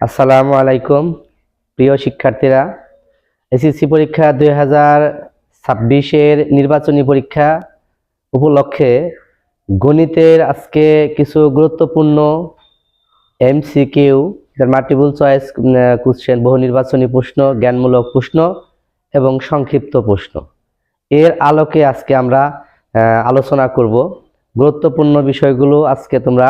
আসসালামু আলাইকুম, প্রিয় শিক্ষার্থীরা। এসএসসি পরীক্ষা দুই হাজার ছাব্বিশের নির্বাচনী পরীক্ষা উপলক্ষে গণিতের আজকে কিছু গুরুত্বপূর্ণ এমসিকিউ মাল্টিপল চয়েস কোশ্চেন বহু নির্বাচনী প্রশ্ন, জ্ঞানমূলক প্রশ্ন এবং সংক্ষিপ্ত প্রশ্ন। এর আলোকে আজকে আমরা আলোচনা করব। গুরুত্বপূর্ণ বিষয়গুলো আজকে তোমরা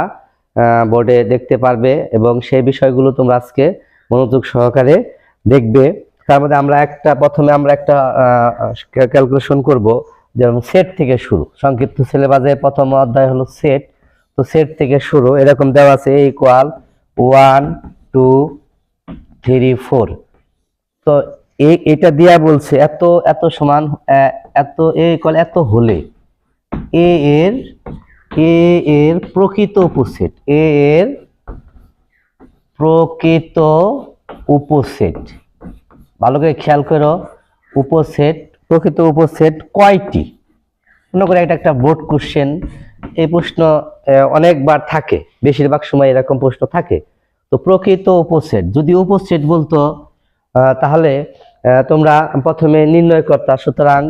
বোর্ডে দেখতে পারবে এবং সেই বিষয়গুলো তোমরা আজকে মনোযোগ সহকারে দেখবে। তার মধ্যে আমরা একটা, প্রথমে আমরা একটা ক্যালকুলেশন করব যেমন সেট থেকে শুরু। সংক্ষিপ্ত সিলেবাসে প্রথম অধ্যায় হলো সেট তো সেট থেকে শুরু, এরকম দেওয়া আছে equal one two three four তো এ- এটা দিয়া বলছে এত এত সমান এত এ ইকুয়াল এত হলে এ এর এ এর প্রকৃত উপসেট। এ এর প্রকৃত উপসেট। ভালো করে খেয়াল করো, উপসেট, প্রকৃত উপসেট কয়টি? মনে করে এটা একটা বোর্ড কোশ্চেন এই প্রশ্ন অনেকবার থাকে। বেশিরভাগ সময় এরকম প্রশ্ন থাকে। তো প্রকৃত উপসেট, যদি উপসেট বলতো তাহলে তোমরা প্রথমে নির্ণয় করতা। সুতরাং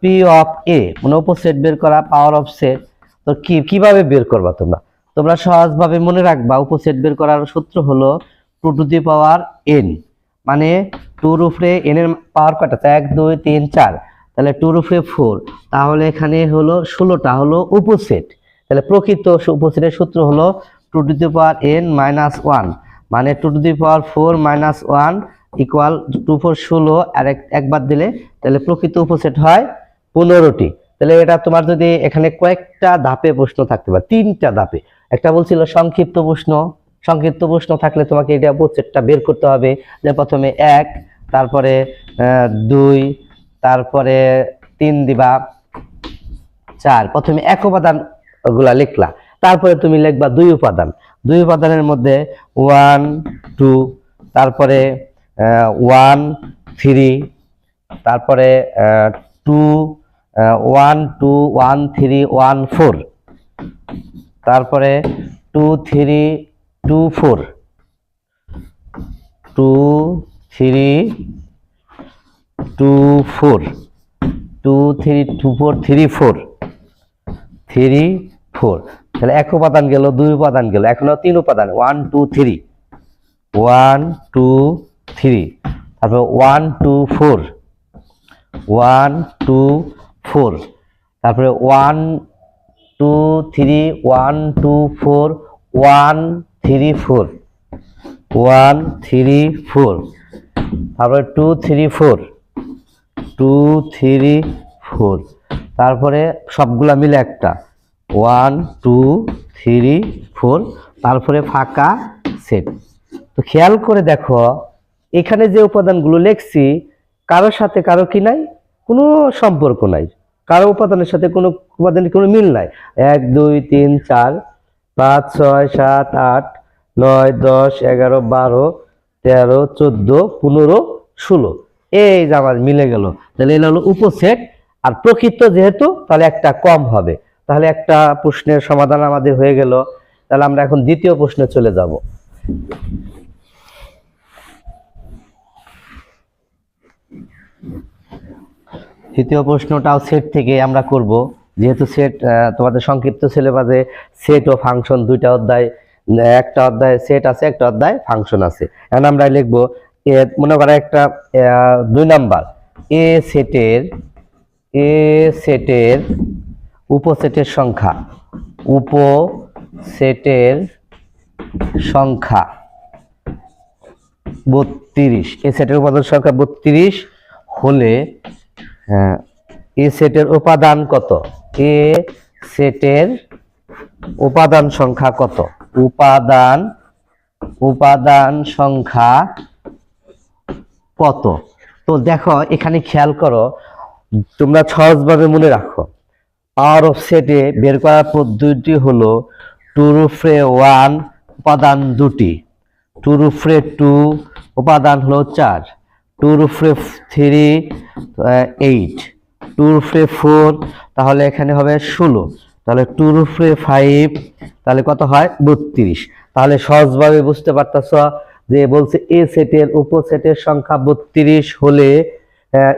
পি অফ এ মানে উপসেট বের করা পাওয়ার অফ সেট তো কি, কীভাবে বের করবা তোমরা? তোমরা সহজভাবে মনে রাখবা উপসেট বের করার সূত্র হলো two to the power N মানে টুর উপরে এন এর পাওয়ার কটা তো এক, দুই, তিন, চার। তাহলে টুর উপরে ফোর তাহলে এখানে হলো ষোলোটা হলো উপসেট তাহলে প্রকৃত উপসেটের সূত্র হলো two to the power N minus one মানে two to the power four minus one equal to four ষোলো। আর একবার দিলে তাহলে প্রকৃত উপসেট হয় পনেরোটি। তাহলে এটা তোমার যদি এখানে কয়েকটা ধাপে প্রশ্ন থাকতে পারে, তিনটা ধাপে। একটা বলছিল সংক্ষিপ্ত প্রশ্ন। সংক্ষিপ্ত প্রশ্ন থাকলে তোমাকে এটা উপসেটটা বের করতে হবে যে প্রথমে এক, তারপরে দুই, তারপরে তিন দিবা চার। প্রথমে এক উপাদানগুলা লিখলা, তারপরে তুমি লিখবা দুই উপাদান। দুই উপাদানের মধ্যে ওয়ান টু তারপরে ওয়ান থ্রি তারপরে two one two one three one four তারপরে two three two four two three two four two three two four three four three four তাহলে এক উপাদান গেল, দুই উপাদান গেল। এখনও তিন উপাদান। One two three one two three তারপর one two four one two four তারপরে one two three one two four one three four one three four তারপরে two three four two three four তারপরে সবগুলা মিলে একটা। ওয়ান টু থ্রি ফোর তারপরে ফাঁকা set তো খেয়াল করে দেখো, এখানে যে উপাদানগুলো লিখছি কারোর সাথে কারও কি নাই? কোনো সম্পর্ক নাই। কারও উপাদানের সাথে কোনো উপাদানের কোনো মিল নাই। এক, দুই, তিন, চার, পাঁচ, ছয়, সাত, আট, নয়, দশ, এগারো, বারো, তেরো, চোদ্দ, পনেরো, ষোলো। এই যে আমার মিলে গেল। তাহলে এটা হলো উপসেট। আর প্রকৃত যেহেতু, তাহলে একটা কম হবে। তাহলে একটা প্রশ্নের সমাধান আমাদের হয়ে গেল। তাহলে আমরা এখন দ্বিতীয় প্রশ্নে চলে যাব। দ্বিতীয় প্রশ্নটাও সেট থেকে আমরা করব। যেহেতু সেট তোমাদের সংক্ষিপ্ত সিলেবাসে সেট ও ফাংশন দুইটা অধ্যায়, একটা অধ্যায় সেট আছে, একটা অধ্যায় ফাংশন আছে। এখন আমরা লিখব মনে করো একটা দুই নাম্বার। এ সেটের এ সেটের উপসেটের সংখ্যা উপসেটের সংখ্যা বত্রিশ। এ সেটের উপাদান সংখ্যা বত্রিশ হলে এ সেটের উপাদান কত? এ সেটের উপাদান সংখ্যা কত? উপাদান উপাদান সংখ্যা কত? তো দেখো, এখানে খেয়াল করো, তোমরা সহজভাবে মনে রাখো পাওয়ার অফ সেটে বের করার পদ্ধতি হলো টু রুফরে ওয়ান উপাদান দুটি। টু রুফরে টু উপাদান হলো চার। টু রুফরে থ্রি এইট টু রুফরে ফোর তাহলে এখানে হবে ষোলো। তাহলে টু রুফরে ফাইভ তাহলে কত হয়? বত্রিশ। তাহলে সহজভাবে বুঝতে পারতেছ যে বলছে এ সেটের উপসেটের সংখ্যা বত্রিশ হলে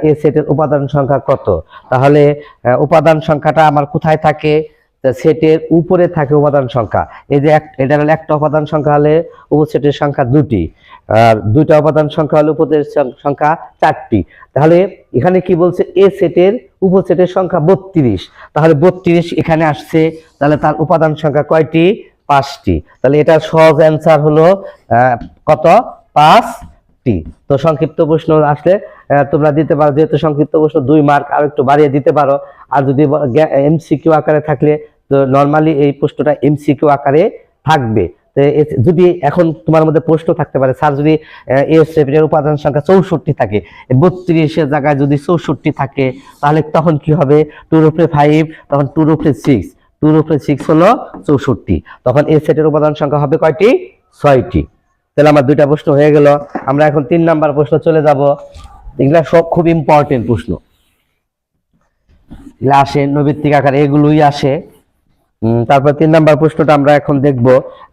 এ সেটের উপাদান সংখ্যা কত? তাহলে উপাদান সংখ্যাটা আমার কোথায় থাকে? সেটের উপরে থাকে উপাদান সংখ্যা। এই যে এটা হলো একটা উপাদান সংখ্যা হলে উপসেটের সংখ্যা দুটি। আর দুইটা উপাদান সংখ্যা হলে উপসেটের সংখ্যা চারটি। তাহলে এখানে কি বলছে? এ সেটের উপসেটের সংখ্যা বত্রিশ। তাহলে বত্রিশ এখানে আসছে। তাহলে তার উপাদান সংখ্যা কয়টি? পাঁচটি। তাহলে এটার সহজ অ্যান্সার হলো কত? পাঁচটি। তো সংক্ষিপ্ত প্রশ্ন আসলে তোমরা দিতে পারো। যেহেতু সংক্ষিপ্ত প্রশ্ন দুই মার্ক আর একটু বাড়িয়ে দিতে পারো। আর যদি এমসিকিউ আকারে থাকলে, তো নর্মালি এই প্রশ্নটা এমসিকিউ আকারে থাকবে। যদি এখন তোমার মধ্যে প্রশ্ন থাকতে পারে, স্যার যদি এ সেটের উপাদান সংখ্যা চৌষট্টি থাকে বত্রিশের জায়গায় যদি চৌষট্টি থাকে, তাহলে তখন কি হবে? টুর উপরে ফাইভ তখন টুর উপরে সিক্স টুর উপরে সিক্স হলো চৌষট্টি। তখন এ সেটের উপাদান সংখ্যা হবে কয়টি? ছয়টি। তাহলে আমার দুইটা প্রশ্ন হয়ে গেল। আমরা এখন তিন নাম্বার প্রশ্ন চলে যাব। এগুলা সব খুব ইম্পর্টেন্ট প্রশ্ন। আসে নৈবিত্তিক আকারে এগুলোই আসে। তারপর তিন নাম্বার প্রশ্নটা আমরা এখন দেখব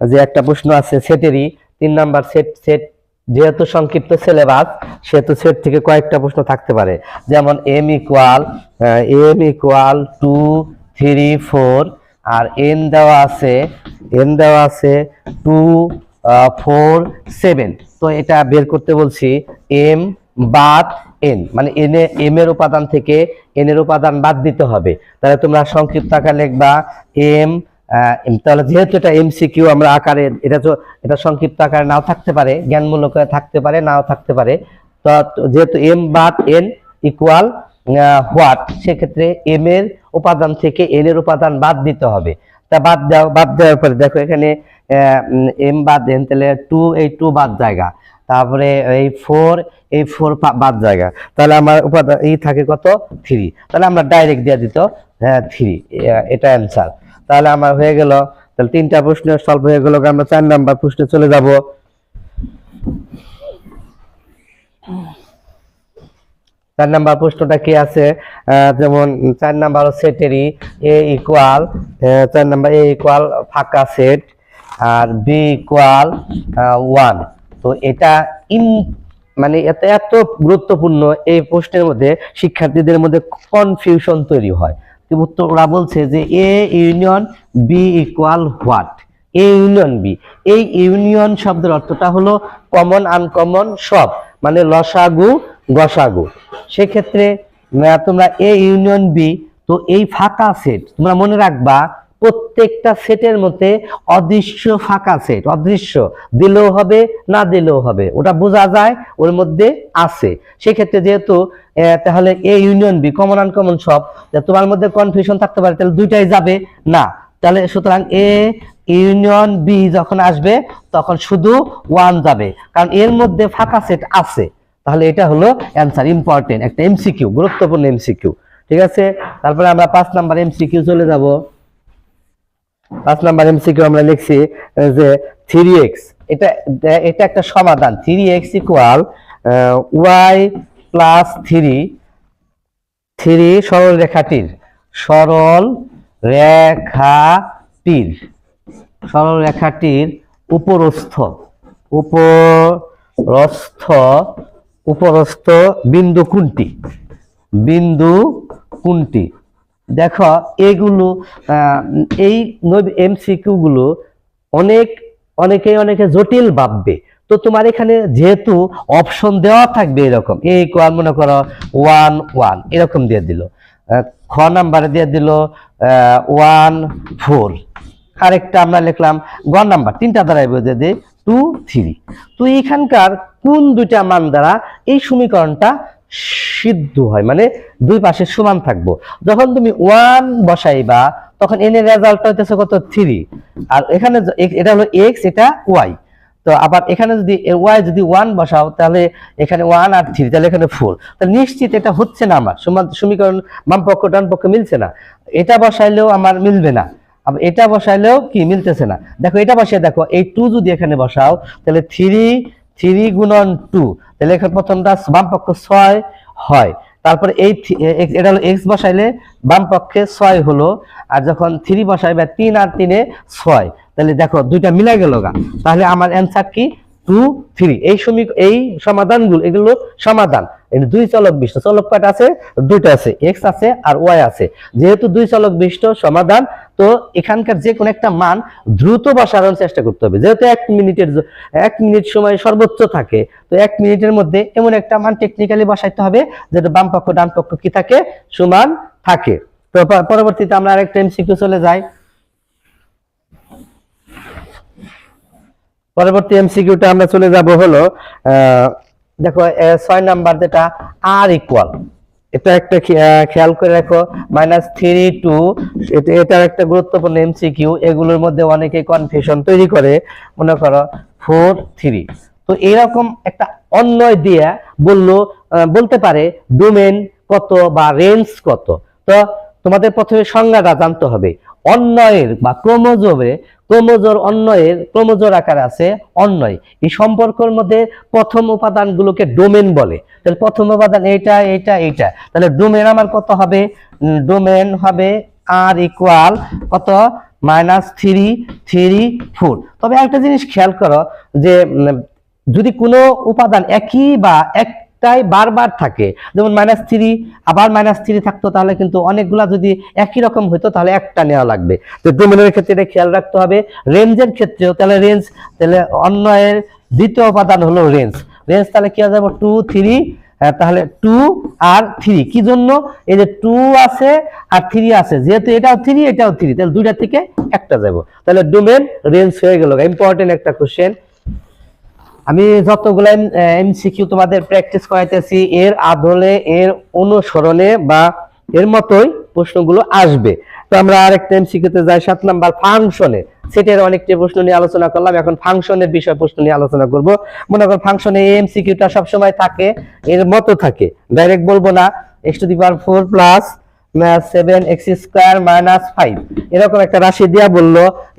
যে একটা প্রশ্ন আছে, সেটেরই। তিন নাম্বার সেট সেট যেহেতু সংক্ষিপ্ত সিলেবাস সেহেতু সেট থেকে কয়েকটা প্রশ্ন থাকতে পারে। যেমন M equal M equal to three four R N দেওয়া আছে এন দেওয়া আছে টু ফোর সেভেন তো এটা বের করতে বলছি এম বাদ এন মানে এন এম এর উপাদান থেকে এন এর উপাদান বাদ দিতে হবে। তাহলে তোমরা সংক্ষিপ্ত আকারে লিখবা এম তাহলে যেহেতু এটা এমসিকিউ আমরা আকারে, এটা তো, এটা সংক্ষিপ্ত আকারে নাও থাকতে পারে, জ্ঞানমূলক থাকতে পারে, নাও থাকতে পারে। তো, যেহেতু এম বাদ এন ইকুয়াল হোয়াট সেক্ষেত্রে এম এর উপাদান থেকে এন এর উপাদান বাদ দিতে হবে। তা বাদ দাও, বাদ দেওয়ার পরে দেখো এখানে এম বাদ এন তাহলে টু এই টু বাদ জায়গা। তারপরে এই ফোর এই ফোর বাদ জায়গা। তাহলে আমার উপাদান এই থাকে কত? থ্রি তাহলে আমরা ডাইরেক্ট দিয়ে দিত হ্যাঁ থ্রি এটা অ্যান্সার তাহলে আমার হয়ে গেল, তাহলে তিনটা প্রশ্ন সলভ হয়ে গেল, আমরা চার নাম্বার প্রশ্নে চলে যাব। চার নাম্বার প্রশ্নটা কি আছে? যেমন চার নাম্বার সেটেরই এ ইকুয়াল চার নাম্বার এ ইকুয়াল ফাঁকা সেট আর বি ইকুয়াল ওয়ান তো এটা ইন মানে এত এত গুরুত্বপূর্ণ এই প্রশ্নের মধ্যে শিক্ষার্থীদের মধ্যে কনফিউশন তৈরি হয়। কিন্তু ওরা বলছে যে A union B equal what A union B এই ইউনিয়ন শব্দের অর্থটা হলো কমন আনকমন সব মানে লসাগু, গসাগু। সেক্ষেত্রে, তোমরা এ ইউনিয়ন বি তো এই ফাঁকা সেট তোমরা মনে রাখবা প্রত্যেকটা সেটের মধ্যে অদৃশ্য ফাঁকা সেট, অদৃশ্য। দিলেও হবে, না দিলেও হবে। ওটা বোঝা যায়, ওর মধ্যে আছে। সেক্ষেত্রে যেহেতু তাহলে A union B common uncommon সব তোমার মধ্যে কনফিউশন থাকতে পারে, তাহলে দুইটাই যাবে, না। তাহলে সুতরাং এ ইউনিয়ন বি যখন আসবে, তখন শুধু ওয়ান যাবে। কারণ এর মধ্যে ফাঁকা সেট আছে। তাহলে এটা হলো অ্যান্সার ইম্পর্টেন্ট একটা এমসিকিউ গুরুত্বপূর্ণ এমসিকিউ ঠিক আছে? তারপরে আমরা পাঁচ নাম্বার এমসিকিউ চলে যাব। পাঁচ নাম্বার এমসিকিউ আমরা লিখছি যে থ্রি এক্স এটা এটা একটা সমাধান three X equal Y plus three three সরল রেখাটির সরল রেখাটির সরল রেখাটির উপরস্থ উপরস্থ উপরস্থ বিন্দু কোনটি? বিন্দু কোনটি? দেখো, এগুলো এই এমসিকিউ গুলো অনেক অনেকে অনেকে জটিল ভাববে। তো তোমার এখানে যেহেতু অপশন দেওয়া থাকবে এরকম এ ইকুয়াল মনে করো ওয়ান ওয়ান এরকম দিয়ে দিল। খ নাম্বারে দিয়ে দিল ওয়ান ফোর আরেকটা আমরা লিখলাম, গ নাম্বার, তিনটা দ্বারাই বুঝে দিই টু থ্রি তো এখানকার কোন দুইটা মান দ্বারা এই সমীকরণটা সিদ্ধ হয় মানে দুই পাশে সমান থাকব। যখন তুমি ওয়ান বসাইবা, তখন এন এর রেজাল্ট কত? থ্রি আর এখানে এটা হলো এক্স এটা ওয়াই তো আবার এখানে যদি ওয়াই যদি ওয়ান বসাও, তাহলে এখানে ওয়ান আর থ্রি তাহলে এখানে ফোর তাহলে নিশ্চিত এটা হচ্ছে না আমার। সমান, সমীকরণ, বাম পক্ষ, ডান পক্ষ মিলছে না। এটা বসাইলেও আমার মিলবে না। এটা বসাইলেও কি? মিলতেছে না। দেখো, এটা বসিয়ে দেখো, এই টু যদি এখানে বসাও, তাহলে থ্রি থ্রি গুণন টু। তাহলে এখানে প্রথমটা বাম পক্ষ ছয় হয়। তারপরে এই এটা হলো এক্স বসাইলে বাম পক্ষে ছয় হলো, আর যখন থ্রি বসাইবে তিন আর তিনে ছয়। তাহলে দেখো দুইটা মিলা গেল গা। তাহলে আমার অ্যান্সার কি? Two, three. এই সমীক এই সমাধানগুলো, এগুলো সমাধান। দুই চলক বিশিষ্ট। চলক কয়টা আছে? দুইটা আছে। এক্স আছে আর ওয়াই আছে। যেহেতু দুই চলক বিশিষ্ট, সমাধান তো এখানকার যে কোনো একটা মান দ্রুত বসানোর চেষ্টা করতে হবে। যেহেতু এক মিনিটের এক মিনিট সময় সর্বোচ্চ থাকে, তো এক মিনিটের মধ্যে এমন একটা মান টেকনিক্যালি বসাইতে হবে যেটা বাম পক্ষ, ডান পক্ষ কি থাকে? সমান থাকে। তো পরবর্তীতে আমরা আরেকটা এমসিকিউ চলে যাই। পরবর্তী এমসিকিউটা আমরা চলে যাব হলো দেখো ছয় নাম্বার যেটা আর ইকুয়াল এটা একটা খেয়াল করে রাখো মাইনাস থ্রি টু এটা একটা গুরুত্বপূর্ণ এমসিকিউ এগুলোর মধ্যে অনেকে কনফিউশন তৈরি করে, মনে করো ফোর থ্রি তো এরকম একটা অন্যয় দিয়ে বলল বলতে পারে ডোমেন কত বা রেঞ্জ কত। তো তোমাদের প্রথমে সংজ্ঞাটা জানতে হবে। অন্যয়ের বা ক্রোমোজোমে ক্রোমোজোর অন্যয়ের ক্রোমোজোর আকারে আছে অন্যয় এই সম্পর্কের মধ্যে প্রথম উপাদানগুলোকে ডোমেন বলে। তাহলে প্রথম উপাদান এইটা এইটা এইটা। তাহলে ডোমেন আমার কত হবে? ডোমেন হবে আর ইকুয়াল কত? Minus three three, four. তবে একটা জিনিস খেয়াল করো যে যদি কোনো উপাদান একই বা একটাই বারবার থাকে। যেমন মাইনাস থ্রি আবার মাইনাস থ্রি থাকতো, তাহলে কিন্তু অনেকগুলা যদি একই রকম হতো তাহলে একটা নেওয়া লাগবে। তো ডোমেনের ক্ষেত্রে এটা খেয়াল রাখতে হবে রেঞ্জের ক্ষেত্রেও তাহলে রেঞ্জ তাহলে অন্যয়ের দ্বিতীয় উপাদান হলো রেঞ্জ রেঞ্জ তাহলে কি হয়ে যাবে? টু থ্রি তাহলে টু আর থ্রি কি জন্য? এই যে টু আছে আর থ্রি আছে, যেহেতু এটাও থ্রি এটাও থ্রি তাহলে দুইটা থেকে একটা যাব। তাহলে ডোমেন রেঞ্জ হয়ে গেল। ইম্পর্টেন্ট একটা কোশ্চেন আমি যতগুলো এমসিকিউ তোমাদের প্র্যাকটিস করাইতেছি, এর আদলে, এর অনুসরণে বা এর মতোই প্রশ্নগুলো আসবে। তো আমরা আরেকটা এমসিকিউতে যাই, সাত নাম্বার ফাংশনে সেটের অনেকটি প্রশ্ন নিয়ে আলোচনা করলাম, এখন ফাংশনের বিষয় প্রশ্ন নিয়ে আলোচনা করব। মনে করো ফাংশনে এমসিকিউটা সবসময় থাকে, এর মতো থাকে। ডাইরেক্ট বলব না X to the power four plus seven X square minus five এরকম একটা রাশি দিয়া বলল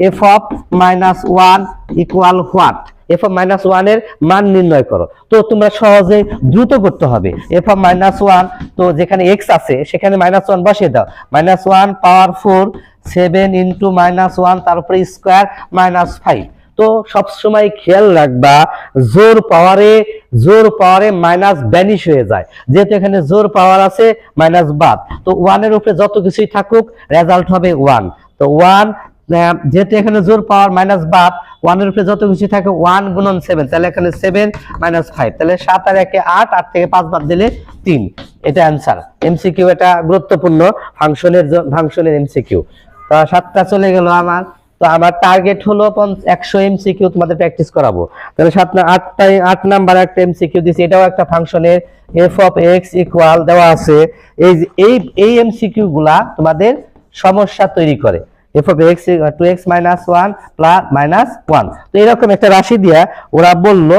F of minus one equal what F minus ওয়ানের মান নির্ণয় করো। তো তোমরা সহজে দ্রুত করতে হবে। এফ মাইনাস ওয়ান তো যেখানে এক্স আছে, সেখানে মাইনাস ওয়ান বসিয়ে দাও। Minus one power four seven into minus one তারপরে স্কোয়ার মাইনাস ফাইভ তো সব সময় খেয়াল রাখবা, জোর পাওয়ারে জোর পাওয়ারে মাইনাস ব্যানিশ হয়ে যায়। যেহেতু এখানে জোর পাওয়ার আছে মাইনাস বাদ। তো ওয়ানের উপরে যত কিছুই থাকুক রেজাল্ট হবে ওয়ান তো ওয়ান যেহেতু এখানে জোর পাওয়ার মাইনাস বাদ ওয়ানের উপরে যত কিছু থাকে ওয়ান গুণন সেভেন তাহলে এখানে সেভেন মাইনাস ফাইভ তাহলে সাত আর একে আট আট থেকে পাঁচ বাদ দিলে তিন। এটা অ্যান্সার এমসিকিউ এটা গুরুত্বপূর্ণ ফাংশনের ফাংশনের এমসিকিউ তো সাতটা চলে গেল আমার। তো আমার টার্গেট হলো একশো এমসিকিউ তোমাদের প্র্যাকটিস করাবো। তাহলে সাত না আটটাই আট নাম্বার একটা এমসিকিউ দিছি। এটাও একটা ফাংশনের এফ অফ এক্স ইকুয়াল দেওয়া আছে। এই এই এমসিকিউ গুলা তোমাদের সমস্যা তৈরি করে। F of X two X minus one plus minus one তো এরকম একটা রাশি দিয়া ওরা বলল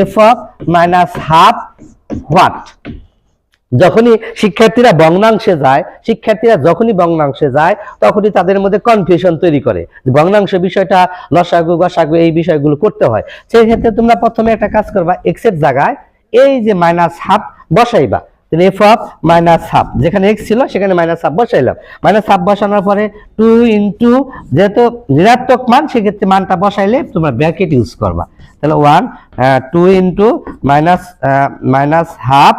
F of minus half what যখনই শিক্ষার্থীরা ভগ্নাংশে যায়, শিক্ষার্থীরা যখনই ভগ্নাংশে যায়, তখনই তাদের মধ্যে কনফিউশন তৈরি করে ভগ্নাংশ বিষয়টা লসাগু, গসাগু এই বিষয়গুলো করতে হয়। সেই ক্ষেত্রে তোমরা প্রথমে একটা কাজ করবা এক্সের জায়গায় এই যে মাইনাস হাফ বসাইবা। এফ অফ মাইনাস হাফ যেখানে এক্স ছিল, সেখানে মাইনাস হাফ বসাইলাম। মাইনাস হাফ বসানোর পরে টু ইন্টু যেহেতু ঋণাত্মক মান, সেক্ষেত্রে মানটা বসাইলে তোমরা ব্র্যাকেট ইউজ করবা। তাহলে one two into minus minus half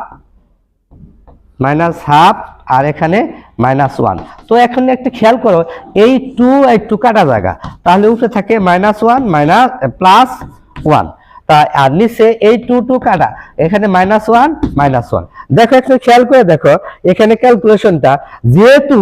minus half আর এখানে মাইনাস ওয়ান তো এখন একটা খেয়াল করো, এই টু এই টু কাটা জায়গা। তাহলে উপরে থাকে minus one minus plus one তা আর নিচে এই টু টু কাটা। এখানে মাইনাস ওয়ান মাইনাস ওয়ান দেখো, একটু খেয়াল করে দেখো, এখানে ক্যালকুলেশনটা যেহেতু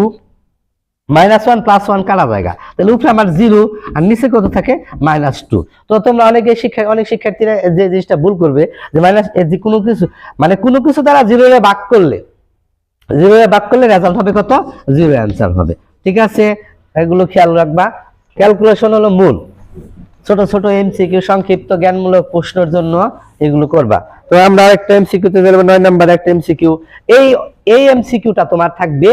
মাইনাস ওয়ান প্লাস ওয়ান কাটা জায়গা, তাহলে উপরে আমার জিরো আর নিচে কত থাকে? মাইনাস টু তো তোমরা অনেকে শিক্ষা, অনেক শিক্ষার্থীরা যে জিনিসটা ভুল করবে, যে মাইনাস যে কোনো কিছু মানে কোনো কিছু দ্বারা জিরো ভাগ করলে জিরো ভাগ করলে রেজাল্ট হবে কত? জিরো অ্যান্সার হবে। ঠিক আছে? এগুলো খেয়াল রাখবা। ক্যালকুলেশন হলো মূল। ছোট ছোট এমসিকিউ সংক্ষিপ্ত জ্ঞানমূলক প্রশ্নের জন্য এগুলো করবা। তো আমরা একটা এমসিকিউ তে যাব, নয় নাম্বার একটা এমসিকিউ এই এই এমসিকিউটা তোমার থাকবে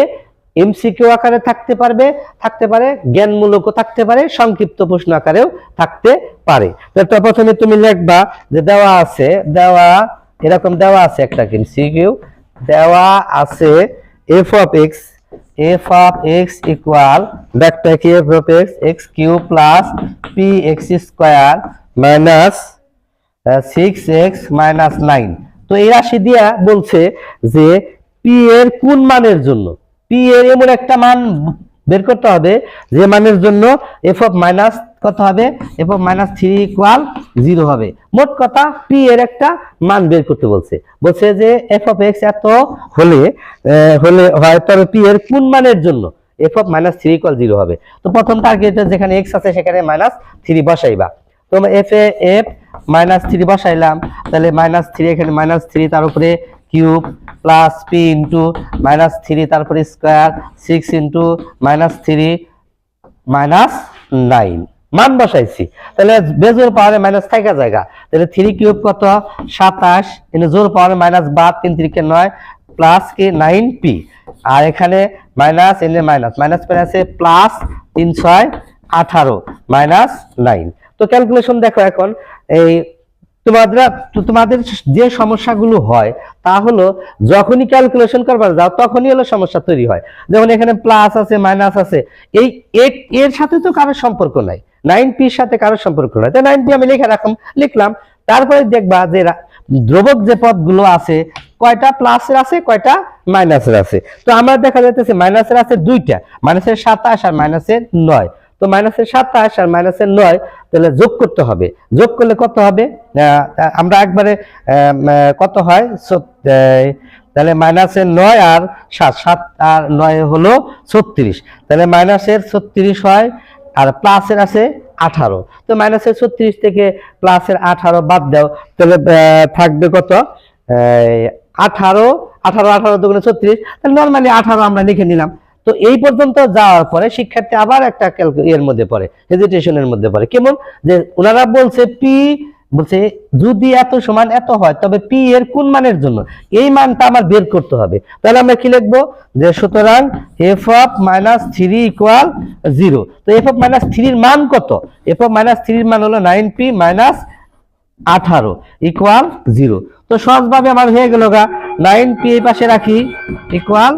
এমসিকিউ আকারে থাকতে পারবে, থাকতে পারে, জ্ঞানমূলকও থাকতে পারে, সংক্ষিপ্ত প্রশ্ন আকারেও থাকতে পারে। তো প্রথমে তুমি লিখবা যে দেওয়া আছে, দেওয়া, এরকম দেওয়া আছে একটা এমসিকিউ দেওয়া আছে F F of X equal ব্যাকটা কি F of X X Q plus P X square minus six X minus nine তো এই রাশি দিয়া বলছে যে পি এর কোন মানের জন্য? পি এর এমন একটা মান বের করতে হবে যে মানের জন্য এফ অফ মাইনাস কত হবে? Of minus three equal zero হবে। মোট কথা পি এর একটা মান বের করতে বলছে। বলছে যে এফ অফ এক্স এত হলে হলে হয়, তবে পি এর কোন মানের জন্য? F of minus three equal zero হবে। তো প্রথম টার্গেটে যেখানে এক্স আছে, সেখানে মাইনাস থ্রি বসাইবা। তো F A F minus three বসাইলাম। তাহলে মাইনাস থ্রি এখানে মাইনাস থ্রি তার উপরে cube plus P into minus three তারপরে square six into minus three minus nine মান বসাইছি। তাহলে বেজোর পাওয়ারে মাইনাস থাকা জায়গা। তাহলে থ্রি কিউব কত? সাতাশ। এনে জোর পাওয়ারে মাইনাস বাদ, তিন তিরিকে নয় প্লাস কি? নাইন পি আর এখানে মাইনাস এনে মাইনাস মাইনাস আছে প্লাস তিন ছয় আঠারো। মাইনাস নাইন তো ক্যালকুলেশন দেখো এখন, এই তোমাদের তোমাদের যে সমস্যাগুলো হয়, তা হলো যখনই ক্যালকুলেশন করবার যাও তখনই হলো সমস্যা তৈরি হয়। যেমন এখানে প্লাস আছে মাইনাস আছে। এই এর সাথে তো কারোর সম্পর্ক নাই। নাইন পির সাথে কারও সম্পর্ক নাই। তো নাইন পি আমি লিখে রাখলাম লিখলাম। তারপরে দেখবা যে ধ্রুবক যে পদগুলো আছে, কয়টা প্লাসের আছে, কয়টা মাইনাসের আছে? তো আমার দেখা যাইতেছে মাইনাসের আছে দুইটা, মাইনাসের সাতাশ আর মাইনাসের নয়। তো মাইনাসের সাতাশ আর মাইনাসের নয়, তাহলে যোগ করতে হবে। যোগ করলে কত হবে? আমরা একবারে কত হয়? তাহলে মাইনাসের নয় আর সাত সাত আর নয় হলো ছত্রিশ। তাহলে মাইনাসের ছত্রিশ হয় আর প্লাসের আছে আঠারো। তো মাইনাসের ছত্রিশ থেকে প্লাসের আঠারো বাদ দাও। তাহলে থাকবে কত? আঠারো আঠারো আঠারো দুগুণে ছত্রিশ। তাহলে নর্মালি আঠারো আমরা লিখে নিলাম। তো এই পর্যন্ত যাওয়ার পরে শিক্ষার্থী আবার একটা এর মধ্যে পড়ে হেজিটেশনের মধ্যে পড়ে। কেমন? যে ওনারা বলছে পি বলছে, যদি এত সমান এত হয়, তবে পি এর কোন মানের জন্য? এই মানটা আমার বের করতে হবে। তাহলে আমরা কি লিখব? যে সুতরাং F of minus three equal zero তো এফ অফ মাইনাস থ্রির মান কত? এফ অফ মাইনাস থ্রির মান হলো নাইন পি মাইনাস আঠারো ইকুয়াল জিরো তো সহজভাবে আমার হয়ে গেল গা। নাইন পি এই পাশে রাখি ইকুয়াল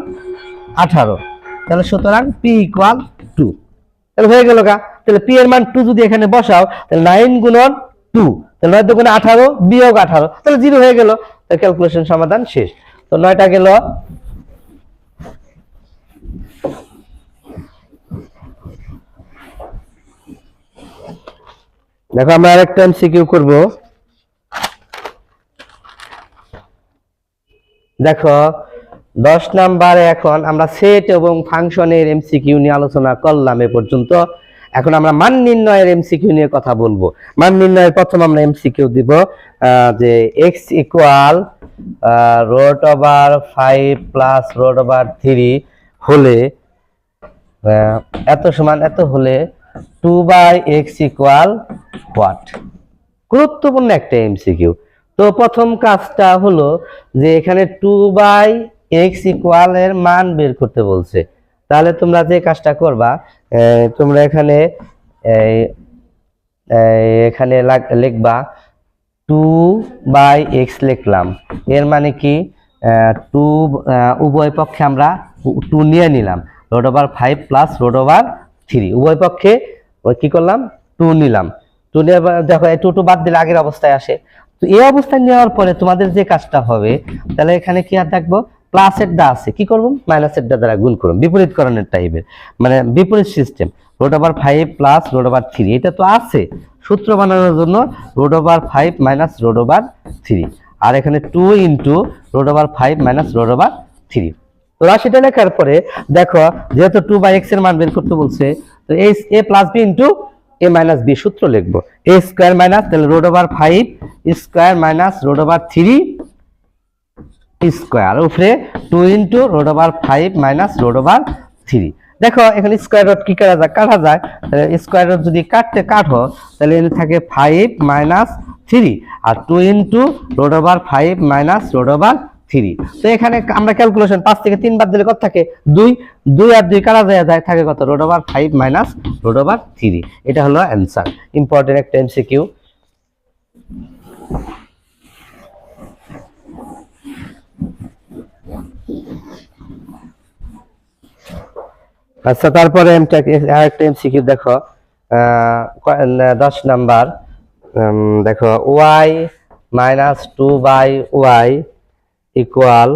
আঠারো। তাহলে সুতরাং পি ইকুয়াল টু তাহলে হয়ে গেল গা। তাহলে পি এর মান টু যদি এখানে বসাও, তাহলে নাইন গুণন টু নয় দুগুণে আঠারো বিয়োগ আঠারো, তাহলে জিরো হয়ে গেল। ক্যালকুলেশন সমাধান শেষ। তো নয়টা গেল। দেখো আমরা আরেকটা এমসিকিউ করব। দেখো, দশ নাম্বারে এখন আমরা সেট এবং ফাংশনের এমসিকিউ নিয়ে আলোচনা করলাম এ পর্যন্ত। এখন আমরা মান নির্ণয়ের এমসিকিউ নিয়ে কথা বলব। মান নির্ণয়ের প্রথম আমরা এমসিকিউ দিব যে X equal root over five plus root over three হলে এত সমান এত হলে two by X equal what গুরুত্বপূর্ণ একটা এমসিকিউ তো প্রথম কাজটা হলো যে এখানে টু বাই এক্স ইকুয়াল এর মান বের করতে বলছে। তাহলে তোমরা যে কাজটা করবা তোমরা এখানে এখানে লিখবা টু বাই এক্স লিখলাম। এর মানে কি? টু উভয় পক্ষে আমরা টু নিয়ে নিলাম। Root over five plus root over three উভয় পক্ষে কি করলাম? টু নিলাম। টু নিয়ে দেখো টু টু বাদ দিলে আগের অবস্থায় আসে। তো এই অবস্থায় নেওয়ার পরে তোমাদের যে কাজটা হবে, তাহলে এখানে কি আর দেখব? প্লাসের দা আছে। কি করব? মাইনাসের দা দ্বারা গুণ করব। বিপরীতকরণের টাইপের মানে বিপরীত system root over five plus root over three এটা তো আছে। সূত্র বানানোর জন্য root over five minus root over three আর এখানে two into root over five minus root over three রাশিটা লেখার পরে দেখো, যেহেতু টু বাই এক্সের মান বের করতে বলছে, তো এই A plus B into A minus B সূত্র লিখব। এ স্কোয়ার মাইনাস তাহলে root over five square minus root over three square, উপরে two into root over five minus root over three দেখো, এখানে স্কোয়ার রুট কি করা যায়? কাটা যায়। তাহলে স্কোয়ার রুট যদি কাটতে কাটো, তাহলে এখানে থাকে ফাইভ মাইনাস থ্রি আর two into root over five minus root over three তো এখানে আমরা ক্যালকুলেশন পাঁচ থেকে তিন বাদ দিলে কত থাকে? দুই। দুই আর দুই কাটা যায় যায়, থাকে কত? Root over five minus root over three এটা হলো অ্যান্সার ইম্পর্টেন্ট একটা এমসিকিউ আচ্ছা তারপরে আরেকটা এমসিকিউ দেখো। দশ নাম্বার। দেখো Y minus two by Y equal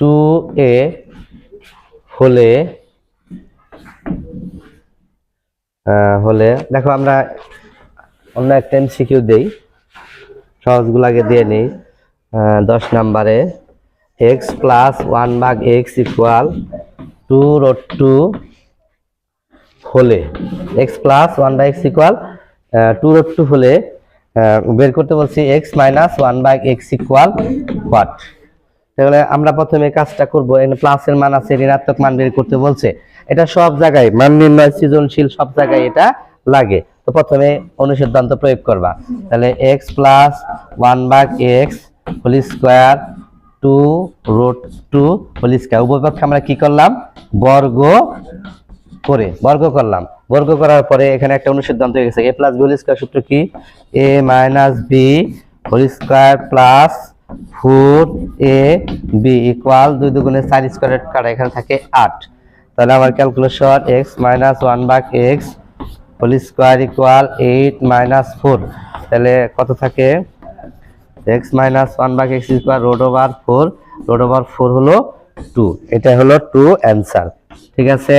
two A হলে হলে, দেখো আমরা অন্য একটা এমসিকিউ দেই। সহজগুলাকে দিয়ে নিই। দশ নাম্বারে এক্স প্লাস ওয়ান ভাগ X equal two root two হলে X plus one by X equal two root two হলে বের করতে বলছি X minus one by X equal what তাহলে আমরা প্রথমে কাজটা করব প্লাসের মান আছে, ঋণাত্মক মান বের করতে বলছে, এটা সব জায়গায়, মান নির্ণয় সৃজনশীল সব জায়গায় এটা লাগে, তো প্রথমে অনুসিদ্ধান্ত প্রয়োগ করবা, তাহলে এক্স প্লাস ওয়ান ভাগ X whole square two root two whole square. উভয়পক্ষে আমরা কি করলাম? বর্গ করে, বর্গ করলাম। বর্গ করার পরে এখানে একটা অনুসিদ্ধান্ত হয়ে গেছে। A plus B whole square সূত্র কি? A minus B whole square plus four A B equal দুই দুগুণে চার স্কোয়ার কাটা এখানে থাকে আট। তাহলে আমার calculation X minus one by X whole square equal eight minus four তাহলে কত থাকে? X minus one by X square root over four root over four হলো টু। এটা হলো টু অ্যান্সার। ঠিক আছে?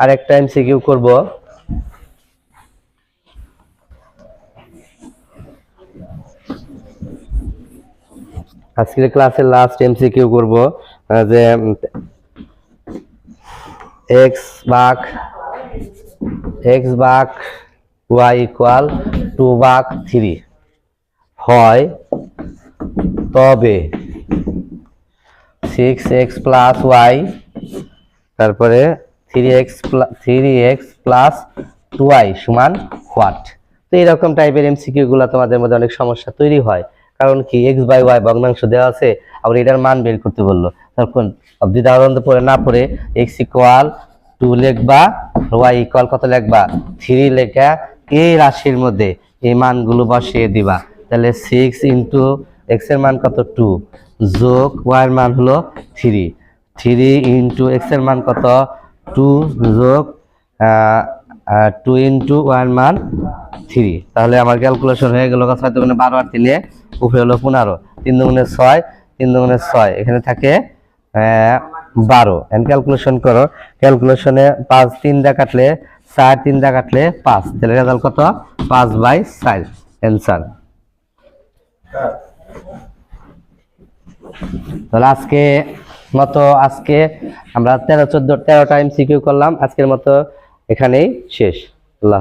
আর একটা এমসিকিউ করব। আজকের ক্লাসের লাস্ট এমসিকিউ করব যে এক্স বাক এক্স বাক ওয়াই ইকুয়াল টু বাক থ্রি। হয় তবে সিক্স এক্স প্লাস ওয়াই তারপরে three X three X plus two Y সমান হোয়াট তো এইরকম টাইপের এমসিকিউ গুলো তোমাদের মধ্যে অনেক সমস্যা তৈরি হয়। কারণ কি এক্স বাই ওয়াই ভগ্নাংশ দেওয়া আছে, আবার এটার মান বের করতে বলল। তখন দ্বিধারণ পড়ে, না পড়ে এক্স ইকুয়াল টু লিখবা ওয়াই ইকুয়াল কত লিখবা? থ্রি লেখা, এই রাশির মধ্যে এই মানগুলো বসিয়ে দিবা। তাহলে সিক্স ইন্টু এক্সের মান কত? টু যোগ ওয়াই এর মান হলো থ্রি থ্রি ইন্টু এক্সের মান কত? টু যোগ টু ইন্টু ওয়ান মান থ্রি তাহলে আমার ক্যালকুলেশন হয়ে গেল ছয় দুগুণে বারো আর তিনে, উপরে হলো পনেরো। তিন দুগুণে ছয়, তিন দুগুণে ছয়। এখানে থাকে বারো। এন্ড ক্যালকুলেশন করো। ক্যালকুলেশনে পাঁচ তিন দা কাটলে চার, তিন কাটলে পাঁচ। তাহলে রেজাল্ট কত? পাঁচ বাই চার। অ্যান্সার তাহলে আজকে মতো আজকে আমরা তেরো, চোদ্দ তেরো টাইম সিকিউ করলাম। আজকের মতো এখানেই শেষ।